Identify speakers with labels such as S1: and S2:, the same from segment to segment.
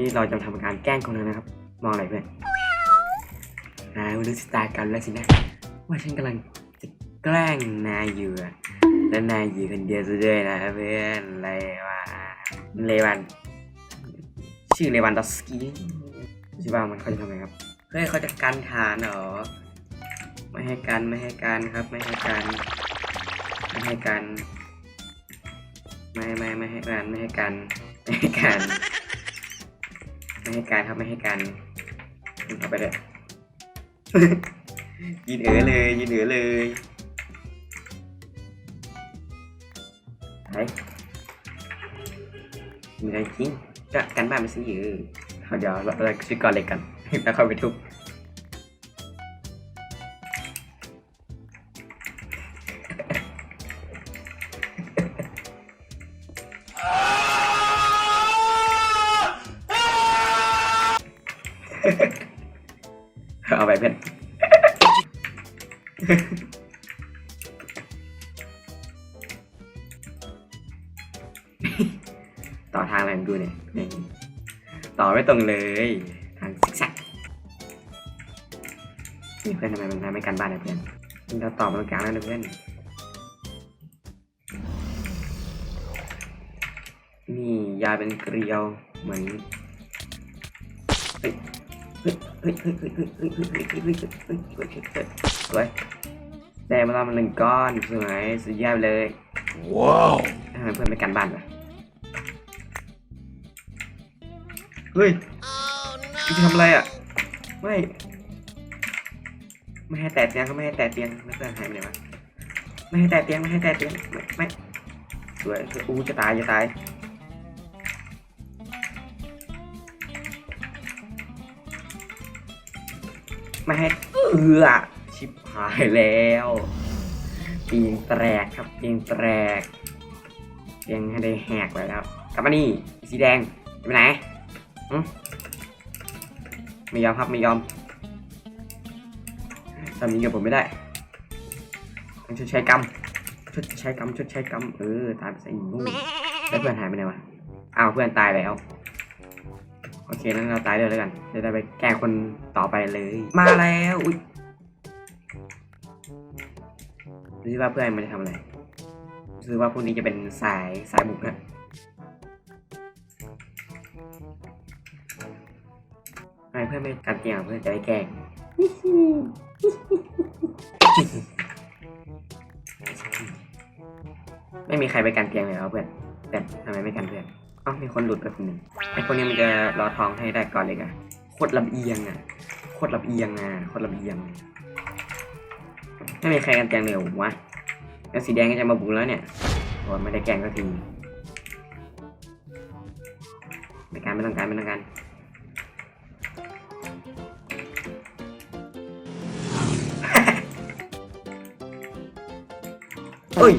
S1: นี้เราจะทำการแกล้งคนหนึงนะครับ มองอะไรเพื่อนนายรู้สไตล์กันแล้วสินะ ว่าฉันกำลังจะแกล้งนายอยู่อและนายอยู่คนเดียวซะด้วยนะเพื่อนเลวันเลวัน ชื่อเลวันดอสกี้ชื่อว่ามันเขาจะทำไงครับ เฮ้ยเขาจะกันฐานเหรอ ไม่ให้กันไม่ให้กันครับ ไม่ให้กันไม่ให้กัน ไม่ไม่ไม่ให้กันไม่ให้กันไม่ให้กัน ไม่ให้การครับไม่ให้การเอาไปเลยยินเอ๋อเลยยินเอ๋อเลยไปมีอะไรจริงก็กันบ้านไปซื้ออเอาเดี๋ยวเราซื้อก่อนเลยกกันแล้วเข้าไปทุบ เอาไปเพื่อนต่อทางอะไรของกูเนี่ย ต่อไม่ตรงเลย ทางซิกแซกนี่เพื่อนทำไมมันทำไม่กันบ้านนะเพื่อนเราต่อมาตรงกลางแล้วนะเพื่อน นี่ยาเป็นเกลียวเหมือน เฮ้ยเฮ้ยเฮ้ยเฮ้ยเฮ้ยเฮ้ยเฮ้ยเฮ้ยเฮ้ยเฮ้ยเฮ้ยเฮ้ยเฮ้ยเฮ้ยเฮ้ยเฮ้ยสวยได้มาแล้วมันหนึ่งก้อนสวยสุดยอดเลย
S2: ว้าว
S1: เพื่อนไม่กันบ้านวะเฮ้ยจะทำอะไรอะไม่ไม่ให้แตะเตียงเขาไม่ให้แตะเตียงแล้วเพื่อนหายไปไหนวะไม่ให้แตะเตียงไม่ให้แตะเตียงไม่ไม่สวยสวยอู้จะตายจะตาย ไม่ให้เอือชิบหายแล้วเตียงแตกครับเตียงแตกเตียงให้ได้แหกไปแล้วกลับมานี่สีแดงจะไปไหนไม่ยอมครับไม่ยอมทำอย่างนี้กับผมไม่ได้ต้องชดใช้กรรมชดใช้กรรมชดใช้กรรมเออตายไปซะอีกนู่นแล้วเพื่อนหายไปไหนวะอ้าวเพื่อนตายแล้ว โอเคนั้นเราตายเลยแล้วกันเดี๋ยวจะไปแก้คนต่อไปเลย มาแล้วอุ้ยดูสิว่าเพื่อนมันจะทำอะไรดูสิว่าพวกนี้จะเป็นสายสายบุกนะทำไมเพื่อนไม่กันเตียงเพื่อนจะได้แกล้งไม่มีใครไปกันเตียงเลยเหรอเพื่อนแต่ทำไมไม่กันเพื่อนเอ้ามีคนหลุดไปคนหนึ่งไอ้คนนี้มันจะรอทองให้ได้ก่อนเลยอะโคตรลำเอียงอะโคตรลำเอียงอะโคตรลำเอียงไม่มีใครกันเตียงเลยเหรอวะแล้วสีแดงก็จะมาบุกแล้วเนี่ยโอ้ไม่ได้แกงก็ทีไม่การไม่ต้องการไม่ต้องการเฮ้ย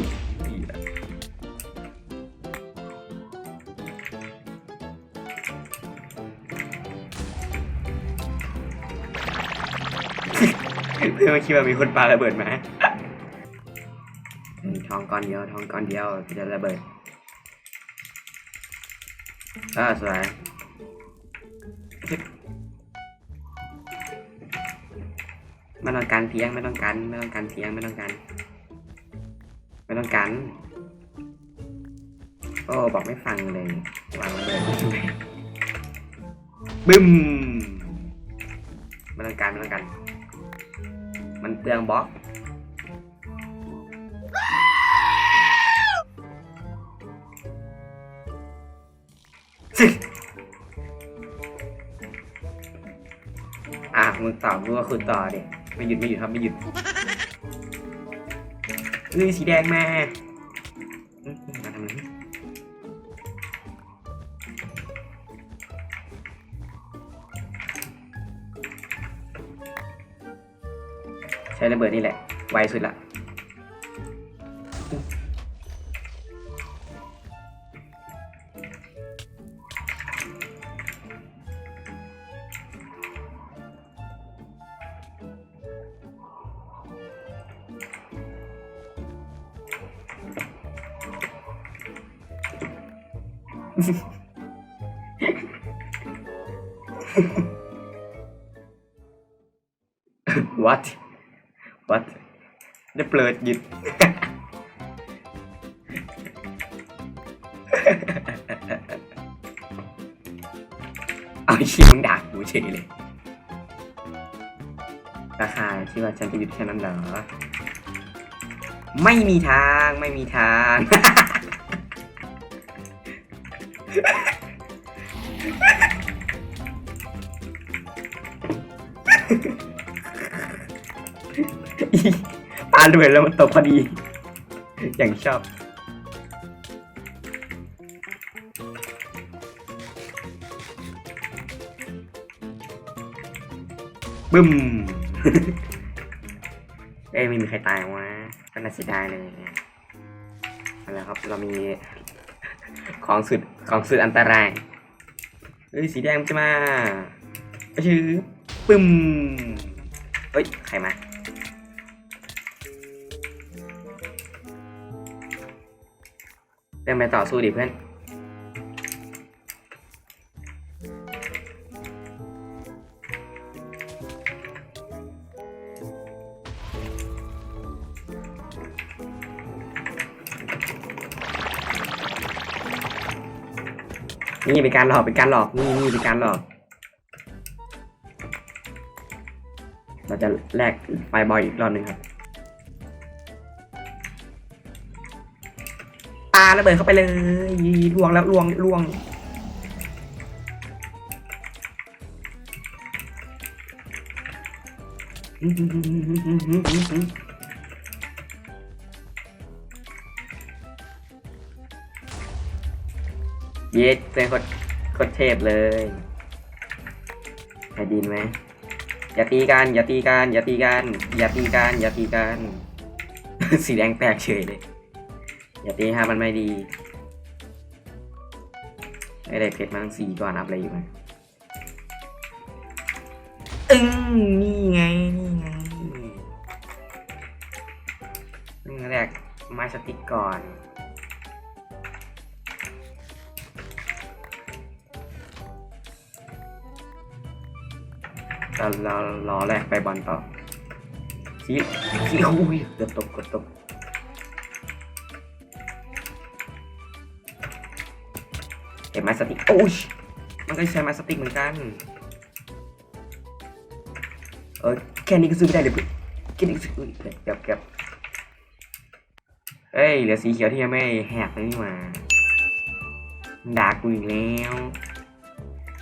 S1: เพื่อนไม่คิดว่ามีคนปาระเบิดมาเฮ้ยทองก้อนเดียวทองก้อนเดียวจะระเบิดอ่าสวยไม่ต้องการเพียงไม่ต้องการไม่ต้องการเพียงไม่ต้องการไม่ต้องการโอ้บอกไม่ฟังเลยวางระเบิดบึ้มไม่ต้องการไม่ต้องการมัน เปลืองบล็อก อะมึงตอบมึงก็คุณต่อดิไม่หยุดไม่หยุดครับไม่หยุดเฮ้ยสีแดงมา ช้ระเบิดนี่แหละ ไวสุดละ what ได้เปิดหยุดเอาชิมึงด่ากูเฉยเลย ราคาที่ว่าฉันจะหยุดแค่นั้นเหรอ ไม่มีทางไม่มีทาง ปาด้วยแล้วมันตกพอดี อย่างชอบบึ้ม เอ้ยไม่มีใครตายวะก็น่าเสียดายเลยเอาละครับเรามีของสุดของสุดอันตราย เฮ้ยสีแดงมันจะมาก็ชื่อปึ้ม เฮ้ย ใครมา เดินไปต่อสู้ดิเพื่อน นี่เป็นการหลอกเป็นการหลอกนี่นี่เป็นการหลอก เราจะแลกไฟบอยอีกรอบหนึ่งครับาระเบิดเข้าไปเลยลวงแล้วลวงลวงเย็ดเป็นโคตรโคตรเทพเลยใครดีนไหมอย่าตีกัน อย่าตีกัน อย่าตีกัน อย่าตีกัน อย่าตีกัน สีแดงแตกเฉยเลย อย่าตีฮะมันไม่ดีไม่ได้เพชรมาทั้งสี่ก่อนอัพอะไรอยู่ไหมอึ้งนี่ไง นี่ไงเรื่งแรกไม้สติ๊กก่อนเราเรารอแรกไปบอลต่อสีสีโอ้ยเกือบตกเกือบตก เห็นไหมสติ๊กโอ้ยมันก็ใช้ไม้สติ๊กเหมือนกัน เออแค่นี้ก็ซื้อไม่ได้เลยเพื่อนแค่นี้ก็ซื้อเก็บเก็บเฮ้ยเหลือสีเขียวที่ยังไม่แหกเลยนี่หว่าด่ากูอีกแล้ว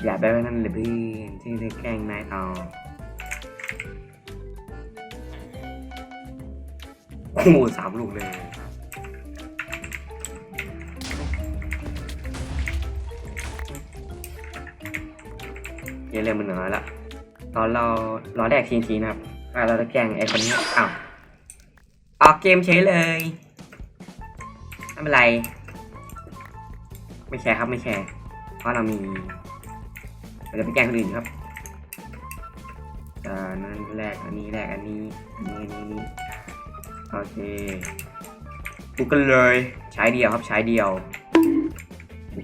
S1: อย่าไปว่านั่นเลยเพื่อนที่จะแกล้งนายเอาโอ้โหสามลูกเลย เยอะเลยมันเหนือละตอนเรารอแดกทีทีนะครับว่าเราจะแกงไอ้คนนี้อ้าวออกเกมเฉยเลยไม่เป็นไร ไม่แชร์ครับไม่แชร์ เพราะเรามีเราจะไปแกงคนอื่นครับอ่านั่นแรกอันนี้แรกอันนี้อันนี้อันนี้อันนี้โอเคบุกันเลยใช้เดียวครับใช้เดียว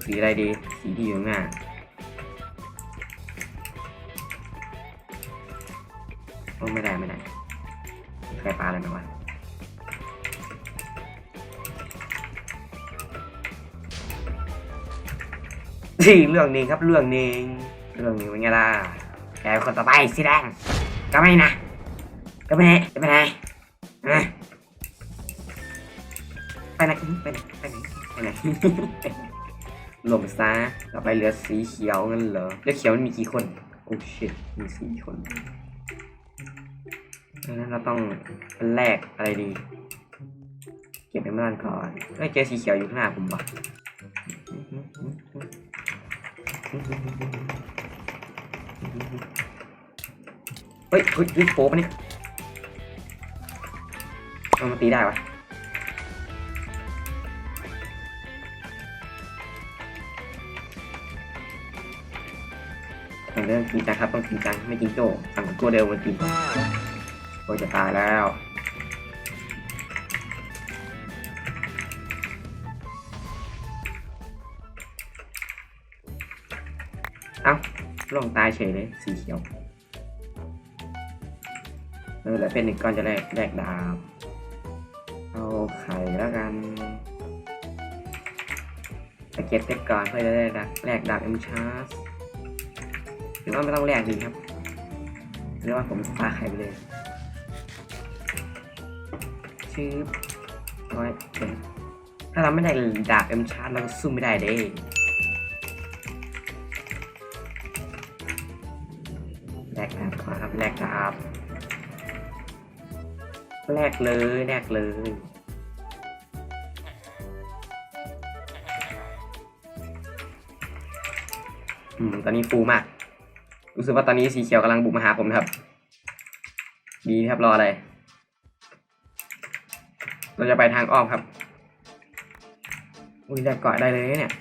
S1: สีอะไรดีสีที่อยู่ข้างหน้า โอ้ไม่ได้ไม่ได้ใครปลาอะไรมาวะที่เรื่องหนี้ครับเรื่องหนี้เรื่องหนี้เป็นไงล่ะแกเป็นคนต่อไปสีแดงก็ไม่นะก็ไม่ไหนก็ไม่ไหนไปไหนไปไหนไปไหนไปไหนหลงซะต่อไปเหลือสีเขียวงั้นเหรอเหลือเขียวมันมีกี่คนโอ้ชิตมีสี่คน นั้นเราต้องเป็นแรกอะไรดี เก็บไปเมื่อนก่อนเอ้ยเจอสีเขียวอยู่ข้างหน้าผมวะเฮ้ยเฮ้ยเฮ้ยโป๊ปะนี่เอามาตีได้วะเรื่องจริงจังครับต้องจริงจังไม่จริงโจ้สั่งตัวเดียวมาจริง โอ้ยจะตายแล้วเอ้าลงตายเฉยเลยสีเขียวเออแล้วเป็นหนึ่งก้อนจะแลกแลกดาบเอาไข่แล้วกันไปเก็บเพชรก่อนเพื่อจะได้แลกดาบเอ็มชาร์สหรือว่าไม่ต้องแลกดีครับหรือว่าผมปาไข่ไปเลย ชื่อร้อยถ้าเราไม่ได้ดาบเอ็มชาร์ดเราก็สู้ไม่ได้เด้แลกดาบครับแลกดาบแลกเลยแลกเลยอืมตอนนี้ฟูมาก รู้สึกว่าตอนนี้สีเขียวกำลังบุกมาหาผมนะครับ ดีครับรออะไร เราจะไปทางอ้อมครับ อุ้ยแลกเกาะได้เลยเนี่ย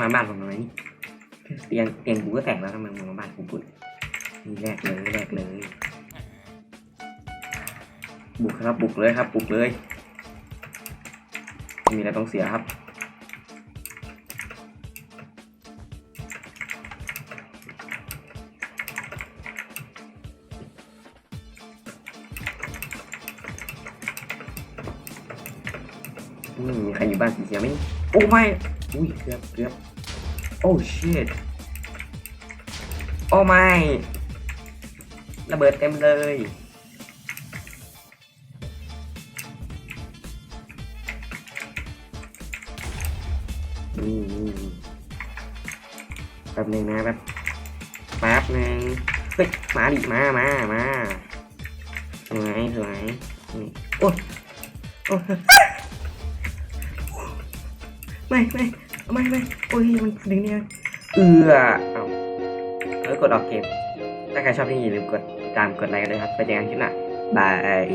S1: มาบ้านผมทำไมนี่เตียงเตียงกูก็แตกแล้วทำไมมึงมาบ้านกูปุ่นนี่แลกเลยแลกเลย บุกครับบุกเลยครับบุกเลย มีอะไรต้องเสียครับ อืมมีใครอยู่บ้านสีเขียวไหมโอ้ไม่อุ้ยเกือบเกือบโอ้ชิตโอ้ไม่ระเบิดเต็มเลยนี่แป๊บหนึงนะแป๊บแป๊บหนึงเฮ้ยมาดิมามามาสวยสวยโอ้โอ้ ไม่ไม่ไม่ไม่โอ้ยมันดึงเนี่ยเอือเอาเออกดออกเกม ถ้าใครชอบที่นี่อย่าลืมกดติดตามกดไลค์กันด้วยครับ ไปเจอกันคลิปหน้าบาย